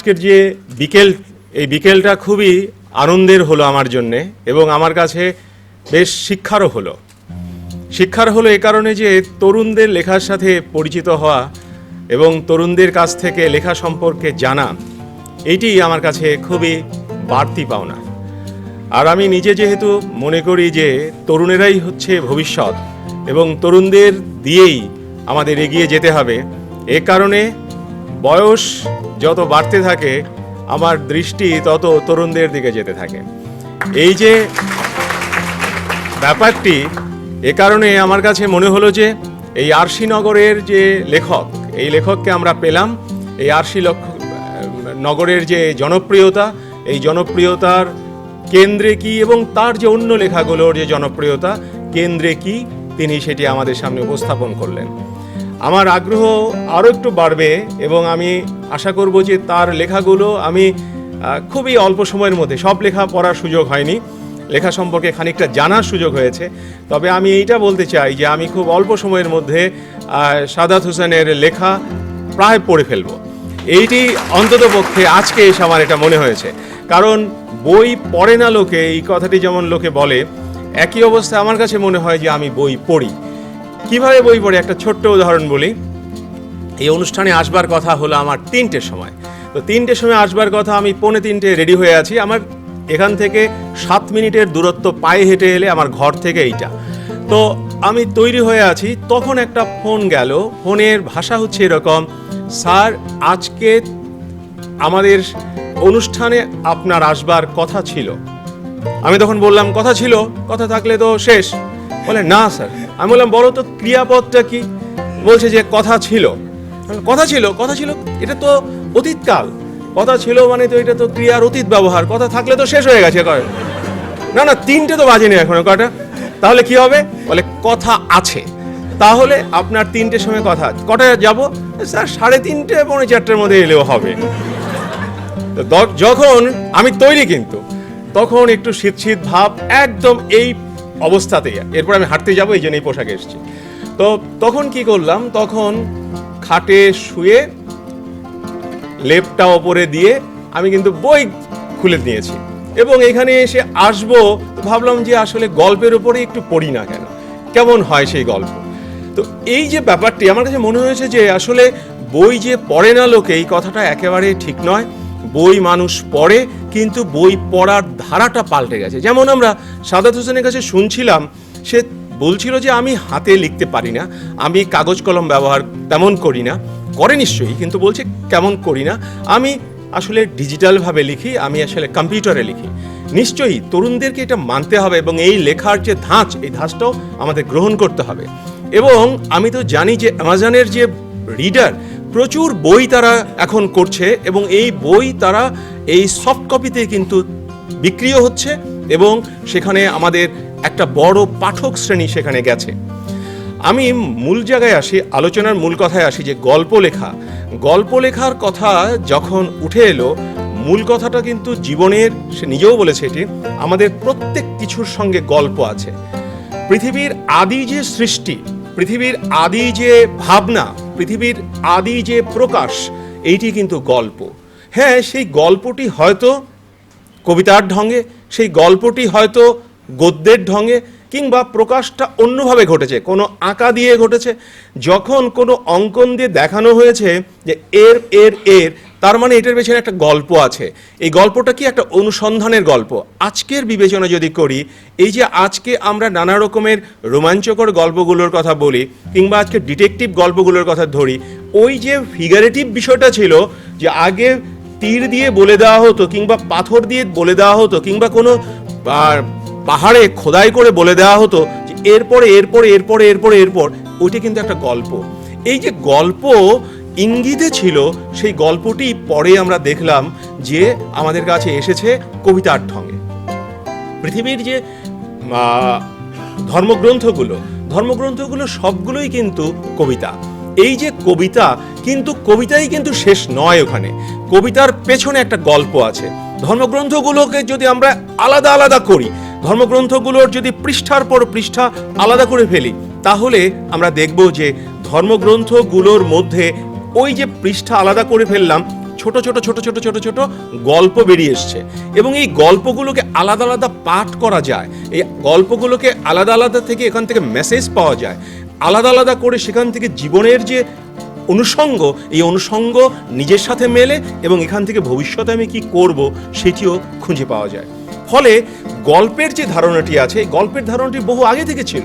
আজকের যে বিকেল, এই বিকেলটা খুবই আনন্দের হলো আমার জন্যে এবং আমার কাছে বেশ শিক্ষারও হলো। শিক্ষার হলো এ কারণে যে তরুণদের লেখার সাথে পরিচিত হওয়া এবং তরুণদের কাছ থেকে লেখা সম্পর্কে জানা এইটি আমার কাছে খুবই বাড়তি পাওনা। আর আমি নিজে যেহেতু মনে করি যে তরুণেরাই হচ্ছে ভবিষ্যৎ এবং তরুণদের দিয়েই আমাদের এগিয়ে যেতে হবে, এ কারণে বয়স যত বাড়তে থাকে, আমার দৃষ্টি তত তরুণদের দিকে যেতে থাকে। এই যে ব্যাপারটি, এ কারণে আমার কাছে মনে হলো যে, এই আরশিনগরের যে লেখক, এই লেখককে আমরা পেলাম। এই আরশি নগরের যে জনপ্রিয়তা, এই জনপ্রিয়তার কেন্দ্রে কি এবং তার যে অন্য লেখাগুলোর যে জনপ্রিয়তা, কেন্দ্রে কি তিনি সেটি আমাদের সামনে উপস্থাপন করলেন। আমার আগ্রহ আরও একটু বাড়বে এবং আমি আশা করব যে তার লেখাগুলো আমি খুবই অল্প সময়ের মধ্যে, সব লেখা পড়ার সুযোগ হয়নি। লেখা সম্পর্কে খানিকটা জানার সুযোগ হয়েছে। তবে আমি এইটা বলতে চাই যে আমি খুব অল্প সময়ের মধ্যে সাদাত হোসেনের লেখা প্রায় পড়ে ফেলব। এইটি অন্তত পক্ষে আজকে এসে আমার এটা মনে হয়েছে। কারণ বই পড়ে না লোকে, এই কথাটি যেমন লোকে বলে, একই অবস্থা আমার কাছে মনে হয় যে আমি বই পড়ি। কীভাবে বই পড়ি? একটা ছোট্ট উদাহরণ বলি। এই অনুষ্ঠানে আসবার কথা হলো আমার তিনটের সময়। তো তিনটের সময় আসবার কথা আমি পৌনে তিনটে রেডি হয়ে আছি। আমার এখান থেকে সাত মিনিটের দূরত্ব পায়ে হেঁটে এলে আমার ঘর থেকে এইটা। তো আমি তৈরি হয়ে আছি। তখন একটা ফোন গেল। ফোনের ভাষা হচ্ছে এরকম, স্যার, আজকে আমাদের অনুষ্ঠানে আপনার আসবার কথা ছিল। আমি তখন বললাম, কথা ছিল, কথা থাকলে তো শেষ। বলে, না, স্যার। আমি বললাম, বলো তো, ক্রিয়াপদটা কি? বলছে যে, কথা ছিল। কথা ছিল কথা ছিল, এটা তো অতীতকাল। কথা ছিল মানে তো এটা তো ক্রিয়ার অতীত ব্যবহার। কথা থাকলে তো শেষ হয়ে গেছে, কয়। না না, তিনটে তো বাজেনি এখনও কটা তাহলে কি হবে? বলে, কথা আছে। তাহলে আপনার তিনটের সময় কথা আছে। কটায় যাব? স্যার, সাড়ে তিনটে, পৌনে চারটের মধ্যে এলেও হবে। যখন আমি তৈরি কিন্তু, তখন একটু শীত শীত ভাব একদম এই অবস্থাতেই। এরপর আমি হাঁটতে যাব, এই জন্য এই পোশাকে এসেছি। তো তখন কি করলাম? তখন খাটে শুয়ে লেপটা ওপরে দিয়ে আমি কিন্তু বই খুলে নিয়েছি। এবং এখানে এসে আসব, ভাবলাম যে আসলে গল্পের উপরে একটু পড়ি না কেন? কেমন হয় সেই গল্প? তো এই যে ব্যাপারটি, আমার কাছে মনে হয়েছে যে আসলে বই যে পড়ে না লোকে, এই কথাটা একেবারে ঠিক নয়। বই মানুষ পড়ে, কিন্তু বই পড়ার ধারাটা পাল্টে গেছে। যেমন আমরা সাদাত হোসেনের কাছে শুনছিলাম, সে বলছিল যে আমি হাতে লিখতে পারি না, আমি কাগজ কলম ব্যবহার তেমন করি না। করে নিশ্চয়ই, কিন্তু বলছে কেমন করি না। আমি আসলে ডিজিটালভাবে লিখি, আমি আসলে কম্পিউটারে লিখি। নিশ্চয়ই তরুণদেরকে এটা মানতে হবে এবং এই লেখার যে ধাঁচ, এই ধাঁচটাও আমাদের গ্রহণ করতে হবে। এবং আমি তো জানি যে অ্যামাজনের যে রিডার প্রচুর বই তারা এখন করছে এবং এই বই তারা এই সফট কপিতে কিন্তু বিক্রিও হচ্ছে এবং সেখানে আমাদের একটা বড় পাঠক শ্রেণি সেখানে গেছে। আমি মূল জায়গায় আসি, আলোচনার মূল কথায় আসি যে গল্প লেখা। গল্প লেখার কথা যখন উঠে এলো, মূল কথাটা কিন্তু জীবনের, সে নিজেও বলেছে এটি, আমাদের প্রত্যেক কিছুর সঙ্গে গল্প আছে। পৃথিবীর আদি যে সৃষ্টি, পৃথিবীর আদি যে ভাবনা পৃথিবীর আদি যে প্রকাশ, এইটি কিন্তু গল্প। হ্যাঁ সেই গল্পটি হয়তো কবিতার ঢঙ্গে, সেই গল্পটি হয়তো গদ্যের ঢঙ্গে, কিংবা প্রকাশটা অন্যভাবে ঘটেছে, কোনো আঁকা দিয়ে ঘটেছে। যখন কোনো অঙ্কন দিয়ে দেখানো হয়েছে যে এর এর এর তার মানে এটার পেছনে একটা গল্প আছে। এই গল্পটা কি একটা অনুসন্ধানের গল্প? আজকের বিবেচনা যদি করি, এই যে আজকে আমরা নানা রকমের রোমাঞ্চকর গল্পগুলোর কথা বলি, কিংবা আজকে ডিটেকটিভ গল্পগুলোর কথা ধরি, ওই যে ফিগারেটিভ বিষয়টা ছিল যে আগে তীর দিয়ে বলে দেওয়া হতো, কিংবা পাথর দিয়ে বলে দেওয়া হতো, কিংবা কোনো পাহাড়ে খোদাই করে বলে দেওয়া হতো, যে এরপরে এরপরে এরপরে এরপরে, এরপর, ওইটা কিন্তু একটা গল্প। এই যে গল্প ইঙ্গিতে ছিল সেই গল্পটি পরে আমরা দেখলাম যে আমাদের কাছে এসেছে কবিতার ঢঙে। পৃথিবীর যে ধর্মগ্রন্থগুলো ধর্মগ্রন্থগুলো সবগুলোই কিন্তু কবিতা। এই যে কবিতা, কিন্তু কবিতাই কিন্তু শেষ নয় ওখানে। কবিতার পেছনে একটা গল্প আছে। ধর্মগ্রন্থগুলোকে যদি আমরা আলাদা আলাদা করি, ধর্মগ্রন্থগুলোর যদি পৃষ্ঠার পর পৃষ্ঠা আলাদা করে ফেলি, তাহলে আমরা দেখব যে ধর্মগ্রন্থগুলোর মধ্যে ওই যে পৃষ্ঠা আলাদা করে ফেললাম, ছোট ছোট ছোট ছোট ছোট ছোট গল্প বেরিয়ে এসছে। এবং এই গল্পগুলোকে আলাদা আলাদা পাঠ করা যায়। এই গল্পগুলোকে আলাদা আলাদা থেকে এখান থেকে মেসেজ পাওয়া যায়। আলাদা আলাদা করে সেখান থেকে জীবনের যে অনুষঙ্গ, এই অনুষঙ্গ নিজের সাথে মেলে এবং এখান থেকে ভবিষ্যতে আমি কি করব সেটিও খুঁজে পাওয়া যায়। ফলে গল্পের যে ধারণাটি আছে গল্পের ধারণাটি বহু আগে থেকে ছিল।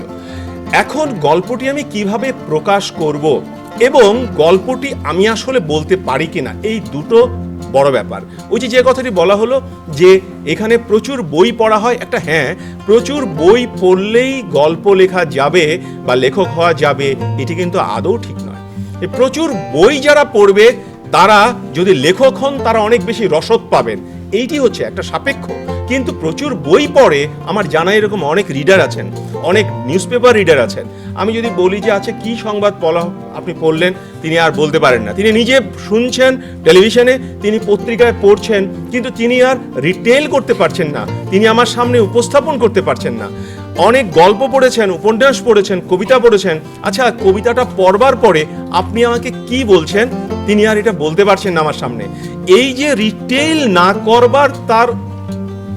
এখন গল্পটি আমি কীভাবে প্রকাশ করব এবং গল্পটি আমি আসলে বলতে পারি কিনা, এই দুটো বড় ব্যাপার। ওই যে যে কথাটি বলা হলো যে, এখানে প্রচুর বই পড়া হয়, একটা হ্যাঁ প্রচুর বই পড়লেই গল্প লেখা যাবে বা লেখক হওয়া যাবে, এটি কিন্তু আদৌ ঠিক নয়। প্রচুর বই যারা পড়বে তারা, যদি লেখক হন, তারা অনেক বেশি রসদ পাবেন। এইটি হচ্ছে একটা সাপেক্ষ। কিন্তু প্রচুর বই পড়ে, আমার জানা এরকম অনেক রিডার আছেন। অনেক নিউজ পেপার রিডার আছেন। আমি যদি বলি যে আছে কি সংবাদ পড়া আপনি পড়লেন? তিনি আর বলতে পারেন না। তিনি নিজে শুনছেন টেলিভিশনে তিনি পত্রিকায় পড়ছেন, কিন্তু তিনি আর রিটেল করতে পারছেন না। তিনি আমার সামনে উপস্থাপন করতে পারছেন না। অনেক গল্প পড়েছেন, উপন্যাস পড়েছেন, কবিতা পড়েছেন। আচ্ছা কবিতাটা পড়বার পরে আপনি আমাকে কি বলছেন? তিনি আর এটা বলতে পারছেন না আমার সামনে। এই যে রিটেল না করবার তার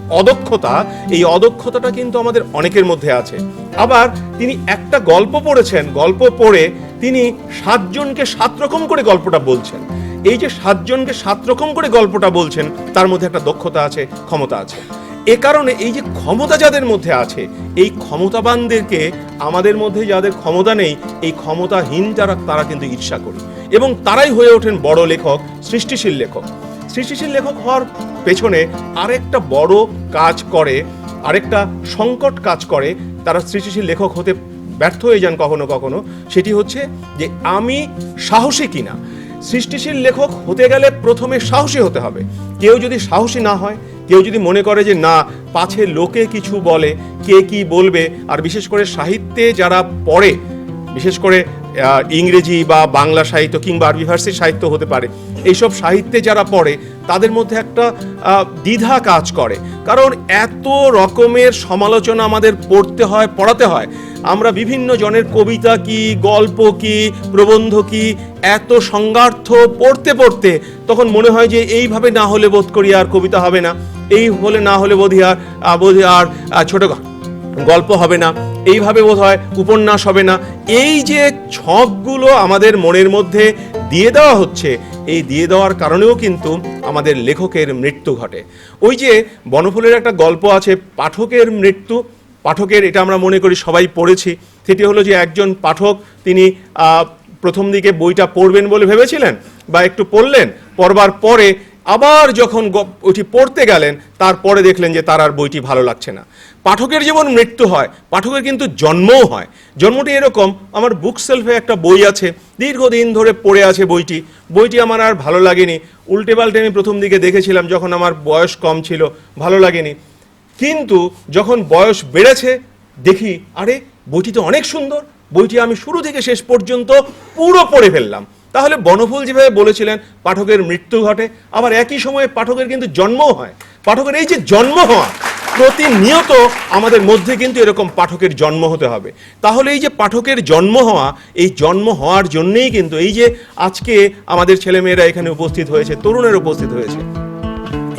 অদক্ষতা, এই অদক্ষতাটা কিন্তু আমাদের অনেকের মধ্যে আছে। আবার তিনি একটা গল্প পড়েছেন, গল্প পড়ে তিনি সাতজনকে সাত রকম করে গল্পটা বলছেন। এই যে সাতজনকে সাত রকম করে গল্পটা বলছেন, তার মধ্যে একটা দক্ষতা আছে, ক্ষমতা আছে। এ কারণে এই যে ক্ষমতা যাদের মধ্যে আছে, এই ক্ষমতাবানদেরকে আমাদের মধ্যে যাদের ক্ষমতা নেই, এই ক্ষমতাহীন যারা, তারা কিন্তু ঈর্ষা করি এবং তারাই হয়ে ওঠেন বড় লেখক, সৃষ্টিশীল লেখক। সৃষ্টিশীল লেখক হওয়ার পেছনে আরেকটা বড় কাজ করে, আরেকটা সংকট কাজ করে, তারা সৃষ্টিশীল লেখক হতে ব্যর্থ হয়ে যান কখনো কখনো, সেটি হচ্ছে যে আমি সাহসী কিনা। সৃষ্টিশীল লেখক হতে গেলে প্রথমে সাহসী হতে হবে। কেউ যদি সাহসী না হয় কেউ যদি মনে করে যে না, পাছে লোকে কিছু বলে, কে কি বলবে, আর বিশেষ করে সাহিত্যে যারা পড়ে, বিশেষ করে ইংরেজি বা বাংলা সাহিত্য কিংবা আরবি ফার্সি সাহিত্য হতে পারে। এইসব সাহিত্যে যারা পড়ে, তাদের মধ্যে একটা দ্বিধা কাজ করে। কারণ এত রকমের সমালোচনা আমাদের পড়তে হয়, পড়াতে হয়। আমরা বিভিন্ন জনের কবিতা কি, গল্প কি, প্রবন্ধ কি, এত সংগার্থ পড়তে পড়তে তখন মনে হয় যে এইভাবে না হলে বোধ করি আর কবিতা হবে না। এই হলে না হলে বোধ আর বোধ আর ছোট গল্প হবে না। এইভাবে বোধ হয় উপন্যাস হবে না। এই যে ছকগুলো আমাদের মনের মধ্যে দিয়ে দেওয়া হচ্ছে, এই দিয়ে দেওয়ার কারণেও কিন্তু আমাদের লেখকের মৃত্যু ঘটে। ওই যে বনফুলের একটা গল্প আছে, পাঠকের মৃত্যু। পাঠকের, এটা আমরা মনে করি সবাই পড়েছি। সেটি হলো যে একজন পাঠক, তিনি প্রথম দিকে বইটা পড়বেন বলে ভেবেছিলেন বা একটু পড়লেন, পড়বার পরে আবার যখন ওইটি পড়তে গেলেন, তারপরে দেখলেন যে তার আর বইটি ভালো লাগছে না। পাঠকের যেমন মৃত্যু হয়, পাঠকের কিন্তু জন্মও হয়। জন্মটি এরকম, আমার বুক সেলফে একটা বই আছে, দীর্ঘদিন ধরে পড়ে আছে বইটি। বইটি আমার আর ভালো লাগেনি। উল্টে পাল্টে আমি প্রথম দিকে দেখেছিলাম, যখন আমার বয়স কম ছিল, ভালো লাগেনি। কিন্তু যখন বয়স বেড়েছে, দেখি, আরে, বইটি তো অনেক সুন্দর। বইটি আমি শুরু থেকে শেষ পর্যন্ত পুরো পড়ে ফেললাম। তাহলে বনফুল যেভাবে বলেছিলেন, পাঠকের মৃত্যু ঘটে। আবার একই সময়ে পাঠকের কিন্তু জন্মও হয়। পাঠকের এই যে জন্ম হওয়া, প্রতিনিয়ত আমাদের মধ্যে কিন্তু এরকম পাঠকের জন্ম হতে হবে। তাহলে এই যে পাঠকের জন্ম হওয়া, এই জন্ম হওয়ার জন্যেই কিন্তু এই যে আজকে আমাদের ছেলেমেয়েরা এখানে উপস্থিত হয়েছে, তরুণের উপস্থিত হয়েছে।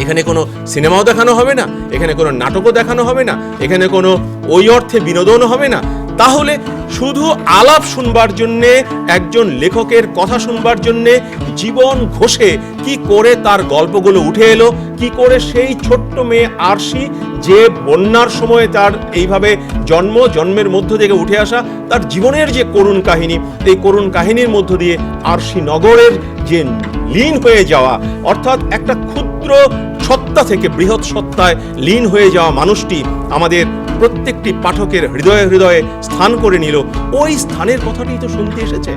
এখানে কোনো সিনেমাও দেখানো হবে না, এখানে কোনো নাটকও দেখানো হবে না, এখানে কোনো ওই অর্থে বিনোদনও হবে না। তাহলে শুধু আলাপ শুনবার জন্যে, একজন লেখকের কথা শুনবার জন্যে জীবন ঘষে কি করে তার গল্পগুলো উঠে এলো, কি করে সেই ছোট্ট মেয়ে আরশি যে বন্যার সময় তার এইভাবে জন্ম, জন্মের মধ্য থেকে উঠে আসা তার জীবনের যে করুণ কাহিনী, এই করুণ কাহিনীর মধ্য দিয়ে আরশি নগরের যে লীন হয়ে যাওয়া, অর্থাৎ একটা ক্ষুদ্র সত্তা থেকে বৃহৎ সত্তায় লীন হয়ে যাওয়া মানুষটি আমাদের প্রত্যেকটি পাঠকের হৃদয়ে হৃদয়ে স্থান করে নিল। ওই স্থানের কথাটি তো শুনতে এসেছে।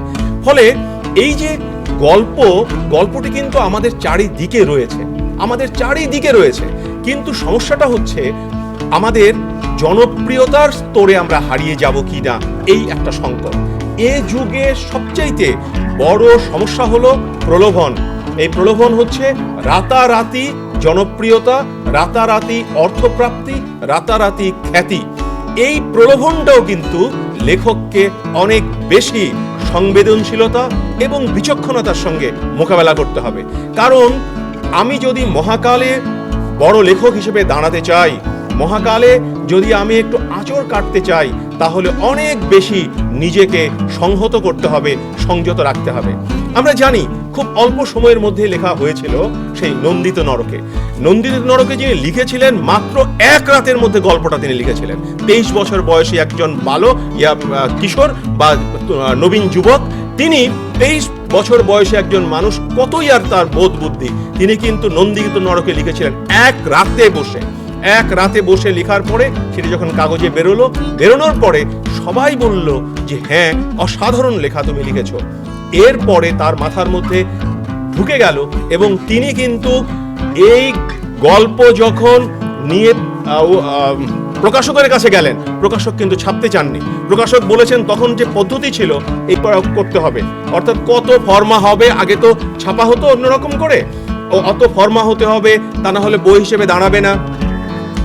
ফলে এই যে গল্প, গল্পটি কিন্তু আমাদের চারিদিকে রয়েছে। আমাদের চারিদিকে রয়েছে। কিন্তু সমস্যাটা হচ্ছে, আমাদের জনপ্রিয়তার স্তরে আমরা হারিয়ে যাব কি না এই একটা সংকট। এ যুগে সবচাইতে বড় সমস্যা হলো প্রলোভন। এই প্রলোভন হচ্ছে রাতারাতি জনপ্রিয়তা, রাতারাতি অর্থপ্রাপ্তি, রাতারাতি খ্যাতি। এই প্রলোভনটাও কিন্তু লেখককে অনেক বেশি সংবেদনশীলতা এবং বিচক্ষণতার সঙ্গে মোকাবেলা করতে হবে। কারণ আমি যদি মহাকালে বড় লেখক হিসেবে দাঁড়াতে চাই, মহাকালে যদি আমি একটু আঁচড় কাটতে চাই, তাহলে অনেক বেশি নিজেকে সংহত করতে হবে, সংযত রাখতে হবে। আমরা জানি খুব অল্প সময়ের মধ্যে লেখা হয়েছিল সেই নন্দিত নরকে। নন্দিত নরকে যিনি লিখেছিলেন, মাত্র এক রাতের মধ্যে গল্পটা তিনি লিখেছিলেন। তেইশ বছর বয়সী একজন বালক, ইয়া কিশোর বা নবীন যুবক, তিনি তেইশ বছর বয়সে একজন মানুষ, কতই আর তার বোধ বুদ্ধি। তিনি কিন্তু নন্দিত নরকে লিখেছিলেন এক রাতে বসে। এক রাতে বসে লেখার পরে সেটি যখন কাগজে বেরোলো, বেরোনোর পরে সবাই বলল যে হ্যাঁ অসাধারণ লেখা তুমি লিখেছো। এরপরে তার মাথার মধ্যে ঢুকে গেল এবং তিনি কিন্তু এই গল্প যখন নিয়ে প্রকাশকের কাছে গেলেন, প্রকাশক কিন্তু ছাপতে চাননি। প্রকাশক বলেছেন তখন যে পদ্ধতি ছিল, এই করা- করতে হবে। অর্থাৎ কত ফর্মা হবে, আগে তো ছাপা হতো অন্যরকম করে। ও, অত ফর্মা হতে হবে, তা না হলে বই হিসেবে দাঁড়াবে না।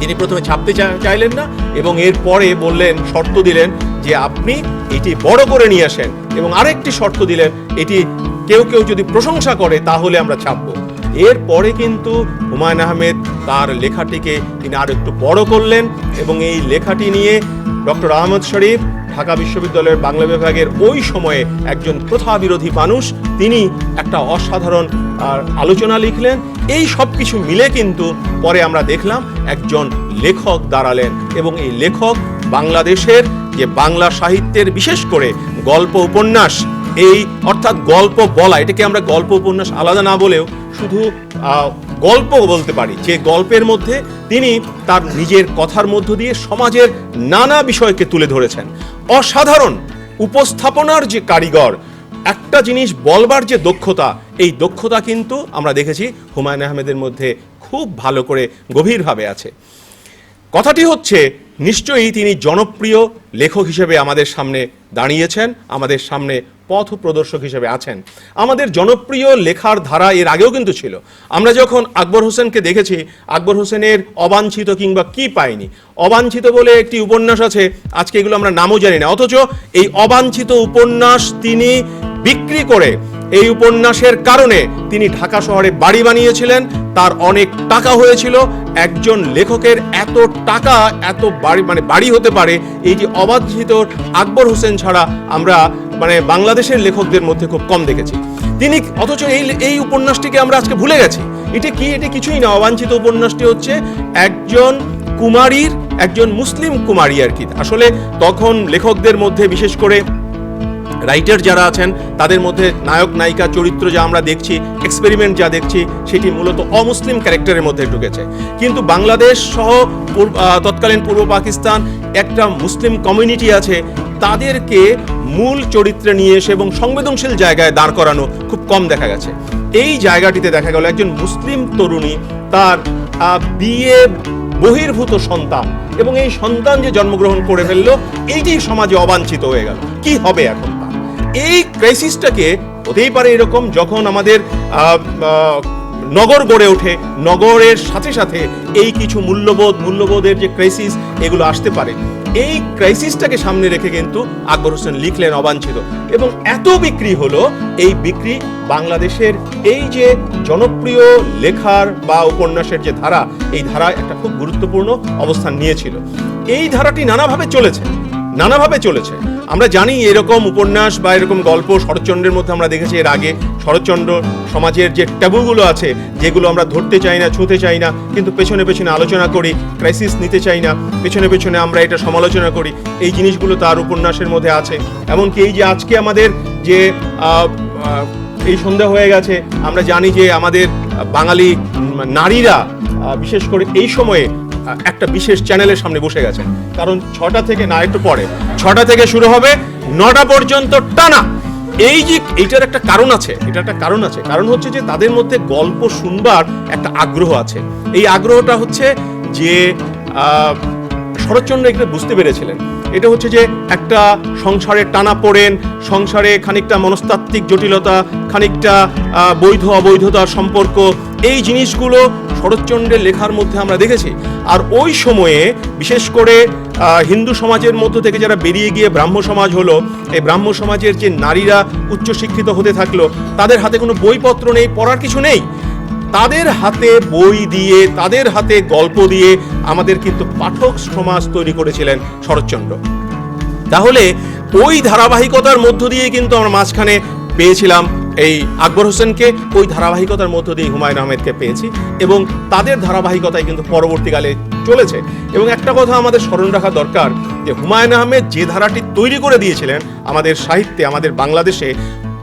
তিনি প্রথমে ছাপতে চাইলেন না এবং এরপরে বললেন, শর্ত দিলেন যে আপনি এটি বড় করে নিয়ে আসেন এবং আরেকটি শর্ত দিলেন, এটি কেউ কেউ যদি প্রশংসা করে, তাহলে আমরা ছাপবো। এরপরে কিন্তু হুমায়ুন আহমেদ তার লেখাটিকে তিনি আর একটু বড় করলেন এবং এই লেখাটি নিয়ে ডক্টর আহমদ শরীফ, ঢাকা বিশ্ববিদ্যালয়ের বাংলা বিভাগের ওই সময়ে একজন প্রথা বিরোধী মানুষ, তিনি একটা অসাধারণ আলোচনা লিখলেন। এই সব কিছু মিলে কিন্তু পরে আমরা দেখলাম একজন লেখক দাঁড়ালেন এবং এই লেখক বাংলাদেশের যে বাংলা সাহিত্যের বিশেষ করে গল্প উপন্যাস, এই অর্থাৎ গল্প বলা, এটাকে আমরা গল্প উপন্যাস আলাদা না বলেও শুধু গল্প বলতে পারি। যে গল্পের মধ্যে তিনি তার নিজের কথার মধ্য দিয়ে সমাজের নানা বিষয়কে তুলে ধরেছেন। অসাধারণ উপস্থাপনার যে কারিগর, একটা জিনিস বলবার যে দক্ষতা, এই দক্ষতা কিন্তু আমরা দেখেছি হুমায়ুন আহমেদের মধ্যে খুব ভালো করে, গভীরভাবে আছে। কথাটি হচ্ছে নিশ্চয়ই তিনি জনপ্রিয় লেখক হিসেবে আমাদের সামনে দাঁড়িয়েছেন, আমাদের সামনে পথ প্রদর্শক হিসেবে আছেন। আমাদের জনপ্রিয় লেখার ধারা এর আগেও কিন্তু ছিল। আমরা যখন আকবর হোসেনকে দেখেছি, আকবর হোসেনের অবাঞ্ছিত কিংবা কি পাইনি অবাঞ্ছিত বলে একটি উপন্যাস আছে, আজকে এগুলো আমরা নামও জানি না। অথচ এই অবাঞ্ছিত উপন্যাস তিনি বিক্রি করে এই উপন্যাসের কারণে তিনি ঢাকা শহরে বাড়ি বানিয়েছিলেন। তার অনেক টাকা হয়েছিল। একজন লেখকের এত টাকা, এত বাড়ি মানে বাড়ি হতে পারে, এই যে অবাধিত আকবর হোসেন ছাড়া আমরা মানে বাংলাদেশের লেখকদের মধ্যে খুব কম দেখেছি। তিনি অথচ এই এই উপন্যাসটিকে আমরা আজকে ভুলে গেছি। এটা কি, এটা কিছুই না, অবাঞ্ছিত উপন্যাসটি হচ্ছে একজন কুমারীর, একজন মুসলিম কুমারী আর কি। আসলে তখন লেখকদের মধ্যে বিশেষ করে রাইটার যারা আছেন, তাদের মধ্যে নায়ক, নায়িকা, চরিত্র যা আমরা দেখছি এক্সপেরিমেন্ট যা দেখছি, সেটি মূলত অমুসলিম ক্যারেক্টারের মধ্যে ঢুকেছে। কিন্তু বাংলাদেশ সহ তৎকালীন পূর্ব পাকিস্তান একটা মুসলিম কমিউনিটি আছে, তাদেরকে মূল চরিত্রে নিয়ে এসে এবং সংবেদনশীল জায়গায় দাঁড় করানো খুব কম দেখা গেছে। এই জায়গাটিতে দেখা গেল একজন মুসলিম তরুণী, তার বিয়ে বহির্ভূত সন্তান এবং এই সন্তান যে জন্মগ্রহণ করে ফেলল, এইটি সমাজে অবাঞ্ছিত হয়ে গেল। কি হবে এখন? এই ক্রাইসিসটাকে হতেই পারে এরকম যখন আমাদের নগর গড়ে ওঠে। নগরের সাথে সাথে এই কিছু মূল্যবোধ, মূল্যবোধের যে ক্রাইসিস এগুলো আসতে পারে। এই ক্রাইসিসটাকে সামনে রেখে কিন্তু আকবর হোসেন লিখলেন অবাঞ্ছিত। এবং এত বিক্রি হলো, এই বিক্রি বাংলাদেশের এই যে জনপ্রিয় লেখার বা উপন্যাসের যে ধারা, এই ধারা একটা খুব গুরুত্বপূর্ণ অবস্থান নিয়েছিল। এই ধারাটি নানাভাবে চলেছে। নানাভাবে চলেছে। আমরা জানি এরকম উপন্যাস বা এরকম গল্প শরৎচন্দ্রের মধ্যে আমরা দেখেছি এর আগে। শরৎচন্দ্র সমাজের যে ট্যাবুগুলো আছে, যেগুলো আমরা ধরতে চাই না, ছুঁতে চাই না, কিন্তু পেছনে পেছনে আলোচনা করি ক্রাইসিস নিতে চাই না, পেছনে পেছনে আমরা এটা সমালোচনা করি। এই জিনিসগুলো তার উপন্যাসের মধ্যে আছে। এমনকি এই যে আজকে আমাদের যে এই সন্ধ্যা হয়ে গেছে, আমরা জানি যে আমাদের বাঙালি নারীরা বিশেষ করে এই সময়ে একটা বিশেষ চ্যানেলের সামনে বসে গেছেন। কারণ ছটা থেকে না, একটু পরে। ছটা থেকে শুরু হবে নটা পর্যন্ত টানা। এই যে এইটার একটা কারণ আছে এটা একটা কারণ আছে। কারণ হচ্ছে যে তাদের মধ্যে গল্প শুনবার একটা আগ্রহ আছে। এই আগ্রহটা হচ্ছে যে শরৎচন্দ্র এগুলো বুঝতে পেরেছিলেন। এটা হচ্ছে যে একটা সংসারে টানা পড়েন, সংসারে খানিকটা মনস্তাত্ত্বিক জটিলতা, খানিকটা বৈধ অবৈধতা সম্পর্ক। এই জিনিসগুলো শরৎচন্দ্রের লেখার মধ্যে আমরা দেখেছি। আর ওই সময়ে বিশেষ করে হিন্দু সমাজের মধ্য থেকে যারা বেরিয়ে গিয়ে ব্রাহ্ম সমাজ হলো, এই ব্রাহ্ম সমাজের যে নারীরা উচ্চশিক্ষিত হতে থাকল, তাদের হাতে কোনো বইপত্র নেই, পড়ার কিছু নেই। তাদের হাতে বই দিয়ে, তাদের হাতে গল্প দিয়ে আমাদের কিন্তু পাঠক সমাজ তৈরি করেছিলেন শরৎচন্দ্র। তাহলে ওই ধারাবাহিকতার মধ্য দিয়ে কিন্তু আমরা মাঝখানে পেয়েছিলাম এই আকবর হোসেনকে ওই ধারাবাহিকতার মধ্য দিয়ে হুমায়ুন আহমেদকে পেয়েছি এবং তাদের ধারাবাহিকতায় কিন্তু পরবর্তীকালে চলেছে। এবং একটা কথা আমাদের স্মরণ রাখা দরকার যে হুমায়ুন আহমেদ যে ধারাটি তৈরি করে দিয়েছিলেন আমাদের সাহিত্যে, আমাদের বাংলাদেশে,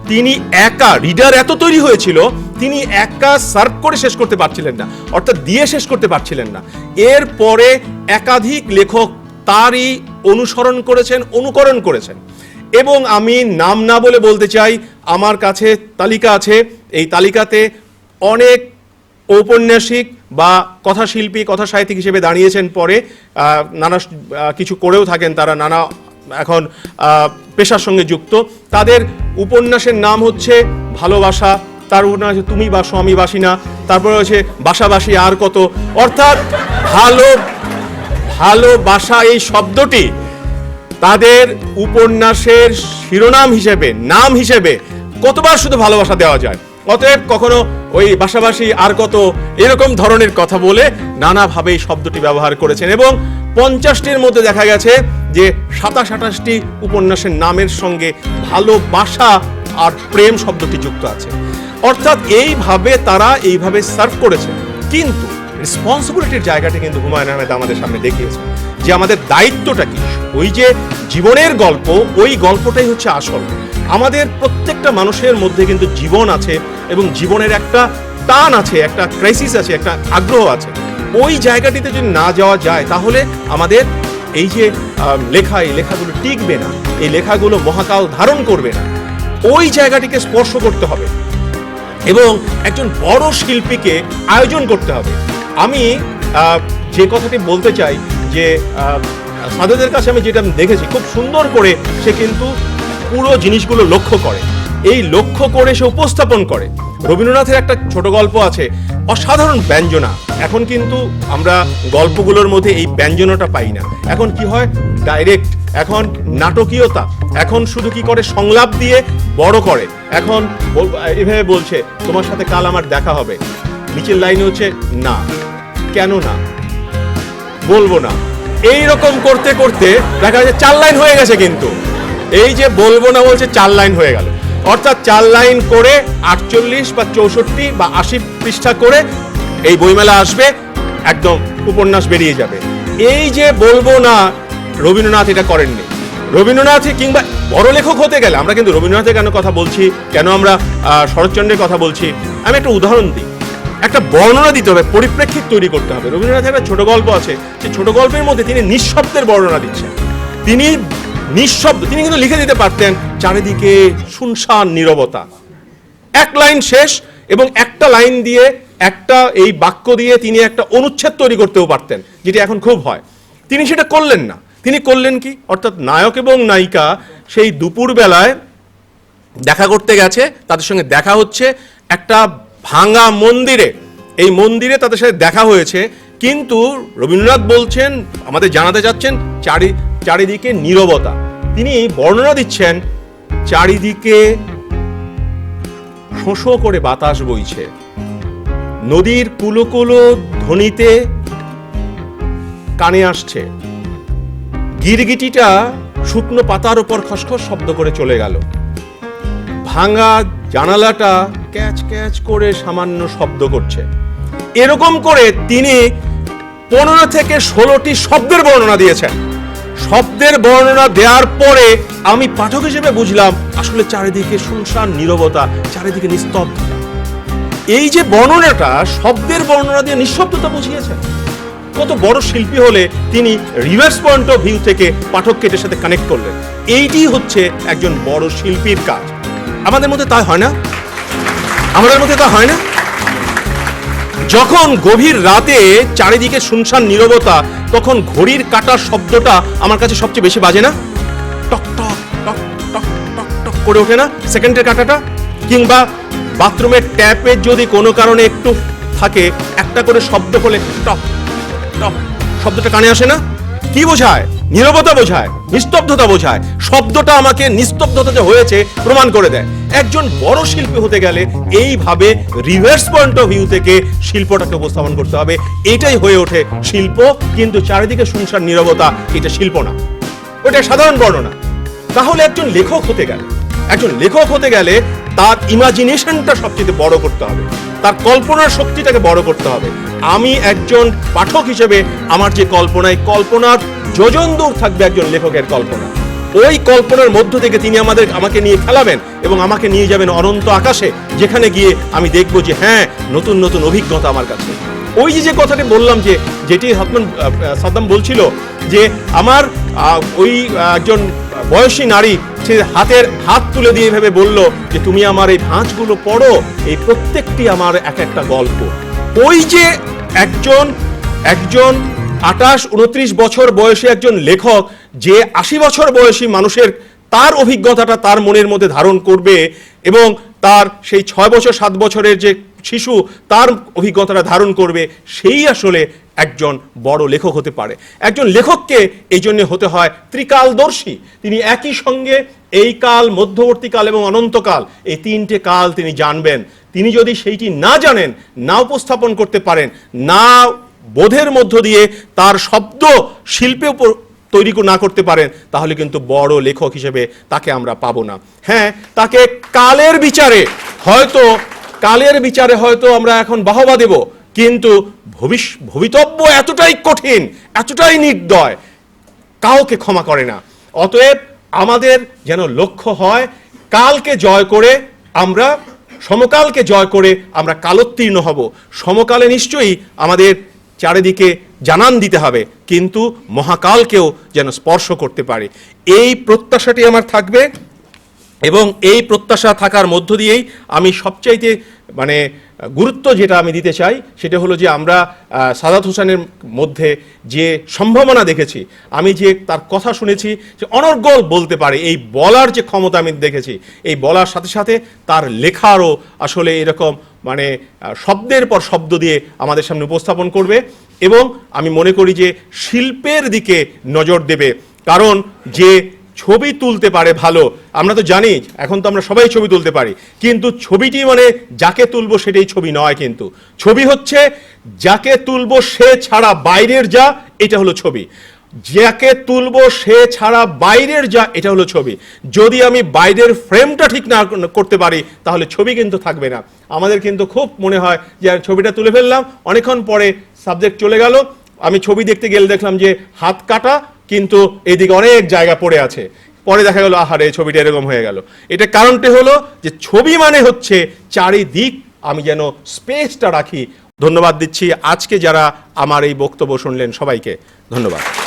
তিনি একা রিডার এত তৈরি হয়েছিল, তিনি একা সার্ভ করে শেষ করতে পারছিলেন না, অর্থাৎ দিয়ে শেষ করতে পারছিলেন না। এরপরে একাধিক লেখক তারই অনুসরণ করেছেন, অনুকরণ করেছেন। এবং আমি নাম না বলে বলতে চাই আমার কাছে তালিকা আছে। এই তালিকাতে অনেক ঔপন্যাসিক বা কথাশিল্পী কথা সাহিত্যিক হিসেবে দাঁড়িয়েছেন পরে। নানা কিছু করেও থাকেন তারা, নানা এখন পেশার সঙ্গে যুক্ত। তাদের উপন্যাসের নাম হচ্ছে ভালোবাসা, তার উপন্যাস তুমি বাসো, আমি বাসি না। তারপরে হচ্ছে বাসাবাসি আর কত। অর্থাৎ ভালো, ভালোবাসা এই শব্দটি তাদের উপন্যাসের শিরোনাম হিসেবে, নাম হিসেবে কতবার শুধু ভালোবাসা দেওয়া যায়? অতএব কখনো ওই বাসাবাসী আর কত এরকম ধরনের কথা বলে নানাভাবে এই শব্দটি ব্যবহার করেছেন এবং পঞ্চাশটির মধ্যে দেখা গেছে যে সাতাশ আঠাশটি উপন্যাসের নামের সঙ্গে ভালোবাসা আর প্রেম শব্দটি যুক্ত আছে। অর্থাৎ এইভাবে তারা এইভাবে সার্ভ করেছে। কিন্তু রেসপন্সিবিলিটির জায়গাটা কিন্তু হুমায়ুন আহমেদ আমাদের সামনে দেখিয়েছে যে আমাদের দায়িত্বটা কি? ওই যে জীবনের গল্প, ওই গল্পটাই হচ্ছে আসল। আমাদের প্রত্যেকটা মানুষের মধ্যে কিন্তু জীবন আছে এবং জীবনের একটা টান আছে, একটা ক্রাইসিস আছে, একটা আগ্রহ আছে। ওই জায়গাটিতে যদি না যাওয়া যায়, তাহলে আমাদের এই যে লেখা, এই লেখাগুলো টিকবে না, এই লেখাগুলো মহাকাল ধারণ করবে না। ওই জায়গাটিকে স্পর্শ করতে হবে এবং একজন বড় শিল্পীকে আয়োজন করতে হবে। আমি যে কথাটি বলতে চাই যে সাধুদের কাছে আমি যেটা দেখেছি, খুব সুন্দর করে সে কিন্তু পুরো জিনিসগুলো লক্ষ্য করে। এই লক্ষ্য করে সে উপস্থাপন করে। রবীন্দ্রনাথের একটা ছোট গল্প আছে, অসাধারণ ব্যঞ্জনা। এখন কিন্তু আমরা গল্পগুলোর মধ্যে এই ব্যঞ্জনাটা পাই না। এখন কি হয়? ডাইরেক্ট এখন নাটকীয়তা, এখন শুধু কি করে? সংলাপ দিয়ে বড় করে। এখন এভাবে বলছে, তোমার সাথে কাল আমার দেখা হবে। নিচের লাইন হচ্ছে, না। কেন না? বলব না। এই রকম করতে করতে দেখা যাচ্ছে, চার লাইন হয়ে গেছে কিন্তু। এই যে বলব না বলছে চার লাইন হয়ে গেল। অর্থাৎ চার লাইন করে আটচল্লিশ বা চৌষট্টি বা আশি পৃষ্ঠা করে এই বইমেলা আসবে, একদম উপন্যাস বেরিয়ে যাবে। এই যে বলব না, রবীন্দ্রনাথ এটা করেননি। রবীন্দ্রনাথ কিংবা বড় লেখক হতে গেলে, আমরা কিন্তু রবীন্দ্রনাথের কেন কথা বলছি, কেন আমরা শরৎচন্দ্রের কথা বলছি, আমি একটা উদাহরণ দিই। একটা বর্ণনা দিতে হবে, পরিপ্রেক্ষিত তৈরি করতে হবে। রবীন্দ্রনাথের একটা ছোট গল্প আছে সেই ছোট গল্পের মধ্যে তিনি নিঃশব্দের বর্ণনা দিচ্ছেন। তিনি নিঃশব্দ। তিনি কিন্তু লিখে দিতে পারতেন, চারিদিকে শুনশান, নীরবতা। এক লাইন শেষ এবং একটা লাইন দিয়ে একটা এই বাক্য দিয়ে তিনি একটা অনুচ্ছেদ তৈরি করতেও পারতেন, যেটি এখন খুব হয়। তিনি সেটা করলেন না। তিনি করলেন কি? অর্থাৎ নায়ক এবং নায়িকা সেই দুপুর বেলায় দেখা করতে গেছে, তাদের সঙ্গে দেখা হচ্ছে, একটা ভাঙা মন্দিরে। এই মন্দিরে তাদের সাথে দেখা হয়েছে, কিন্তু রবীন্দ্রনাথ বলছেন, আমাদের জানাতে যাচ্ছেন চারি চারিদিকে নীরবতা। তিনি বর্ণনা দিচ্ছেন, চারিদিকে শোঁ করে বাতাস বইছে। নদীর কুলো কুলো ধ্বনিতে কানে আসছে। গিরগিটিটা শুকনো পাতার উপর খসখস শব্দ করে চলে গেল। ভাঙা জানালাটা ক্যাচ ক্যাচ করে সামান্য শব্দ করছে। এরকম করে তিনি পনেরো থেকে ষোলোটি শব্দের বর্ণনা দিয়েছেন। শব্দের বর্ণনা দেওয়ার পরে আমি পাঠক হিসেবে বুঝলাম আসলে চারিদিকে শুনশান, নীরবতা, চারিদিকে নিস্তব্ধতা। এই যে বর্ণনাটা শব্দের বর্ণনা দিয়ে নিঃশব্দতা বুঝিয়েছেন। কত বড় শিল্পী হলে তিনি রিভার্স পয়েন্ট অফ ভিউ থেকে পাঠককে এটার সাথে কানেক্ট করলেন। এইটি হচ্ছে একজন বড় শিল্পীর কাজ। আমাদের মধ্যে তা হয় না? আমাদের মধ্যে তা হয় না? যখন গভীর রাতে চারিদিকে শুনশান নীরবতা, তখন ঘড়ির কাটার শব্দটা আমার কাছে সবচেয়ে বেশি বাজে না? টক টক টক টক টক টক করে ওঠে না সেকেন্ডের কাটাটা? কিংবা বাথরুমের ট্যাপে যদি কোনো কারণে একটু থাকে, একটা করে শব্দ হলে টপ টপ শব্দটা কানে আসে না? কি বোঝায়? নীরবতা বোঝায়, নিস্তব্ধতা বোঝায়, শব্দটা আমাকে নিস্তব্ধতা যে হয়েছে প্রমাণ করে দেয়। একজন বড় শিল্পী হতে গেলে এইভাবে রিভার্স পয়েন্ট অফ ভিউ থেকে শিল্পটাকে উপস্থাপন করতে হবে। এটাই হয়ে ওঠে শিল্প, কিন্তু চারিদিকে শুনশান নিরবতা, এটা শিল্প না। ওটা সাধারণ বর্ণনা। তাহলে একজন লেখক হতে গেলে একজন লেখক হতে গেলে তার ইমাজিনেশনটা সবচেয়ে বড় করতে হবে। তার কল্পনার শক্তিটাকে বড় করতে হবে। আমি একজন পাঠক হিসেবে আমার যে কল্পনায় কল্পনার যোজন দূর থাকবে একজন লেখকের কল্পনা। ওই কল্পনার মধ্য থেকে তিনি আমাদের, আমাকে নিয়ে খেলাবেন এবং আমাকে নিয়ে যাবেন অনন্ত আকাশে, যেখানে গিয়ে আমি দেখব যে হ্যাঁ নতুন নতুন অভিজ্ঞতা আমার কাছে। ওই যে যে কথাটি বললাম যে, যেটি সাদ্দাম বলছিল যে, আমার ওই একজন বয়সী নারী সে হাতের হাত তুলে দিয়ে ভেবে বলল যে তুমি আমার এই ভাঁজগুলো পড়ো, এই প্রত্যেকটি আমার এক একটা গল্প। ওই যে একজন একজন আঠাশ, উনত্রিশ বছর বয়সী একজন লেখক যে আশি বছর বয়সী মানুষের তার অভিজ্ঞতাটা তার মনের মধ্যে ধারণ করবে এবং তার সেই ছয় বছর, সাত বছরের যে শিশু তার অভিজ্ঞতাটা ধারণ করবে, সেই আসলে একজন বড় লেখক হতে পারে। একজন লেখককে এই জন্য হতে হয় ত্রিকালদর্শী। তিনি একই সঙ্গে এই কাল মধ্যবর্তীকাল এবং অনন্তকাল, এই তিনটে কাল তিনি জানবেন। তিনি যদি সেইটি না জানেন, না উপস্থাপন করতে পারেন, না বোধের মধ্য দিয়ে তার শব্দ শিল্পে তৈরি না করতে পারেন, তাহলে কিন্তু বড় লেখক হিসেবে তাকে আমরা পাবো না। হ্যাঁ তাকে কালের বিচারে হয়তো কালের বিচারে হয়তো আমরা এখন বাহবা দেব, কিন্তু ভবিষ্য ভবিতব্য এতটাই কঠিন, এতটাই নির্দয়, কাউকে ক্ষমা করে না। অতএব আমাদের যেন লক্ষ্য হয়, কালকে জয় করে আমরা, সমকালকে জয় করে আমরা কালোত্তীর্ণ হব। সমকালে নিশ্চয়ই আমাদের চারিদিকে জানান দিতে হবে, কিন্তু মহাকালকেও যেন স্পর্শ করতে পারে। এই প্রত্যাশাটি আমার থাকবে এবং এই প্রত্যাশা থাকার মধ্য দিয়েই আমি সবচাইতে মানে গুরুত্ব যেটা আমি দিতে চাই, সেটা হলো যে আমরা সাদাত হোসেনের মধ্যে যে সম্ভাবনা দেখেছি, আমি যে তার কথা শুনেছি যে অনর্গল বলতে পারে, এই বলার যে ক্ষমতা আমি দেখেছি, এই বলার সাথে সাথে তার লেখারও আসলে এরকম মানে শব্দের পর শব্দ দিয়ে আমাদের সামনে উপস্থাপন করবে এবং আমি মনে করি যে শিল্পের দিকে নজর দেবে। কারণ যে ছবি তুলতে পারে ভালো। আমরা তো জানি, এখন তো আমরা সবাই ছবি তুলতে পারি। কিন্তু ছবিটি মানে যাকে তুলবো সেটাই ছবি নয় কিন্তু। ছবি হচ্ছে যাকে তুলবো সে ছাড়া বাইরের যা, এটা হলো ছবি। যাকে তুলবো সে ছাড়া বাইরের যা, এটা হলো ছবি। যদি আমি বাইরের ফ্রেমটা ঠিক না করতে পারি, তাহলে ছবি কিন্তু থাকবে না। আমাদের কিন্তু খুব মনে হয় যে ছবিটা তুলে ফেললাম। অনেকক্ষণ পরে সাবজেক্ট চলে গেল। আমি ছবি দেখতে গেলে দেখলাম যে, হাত কাটা কিন্তু এদিকে অনেক জায়গা পড়ে আছে। পরে দেখা গেল, আহারে ছবিটা এরকম হয়ে গেল। এটা কারণটি হলো যে ছবি মানে হচ্ছে চারিদিক আমি যেন স্পেসটা রাখি। ধন্যবাদ দিচ্ছি আজকে যারা আমার এই বক্তব্য শুনলেন সবাইকে। ধন্যবাদ।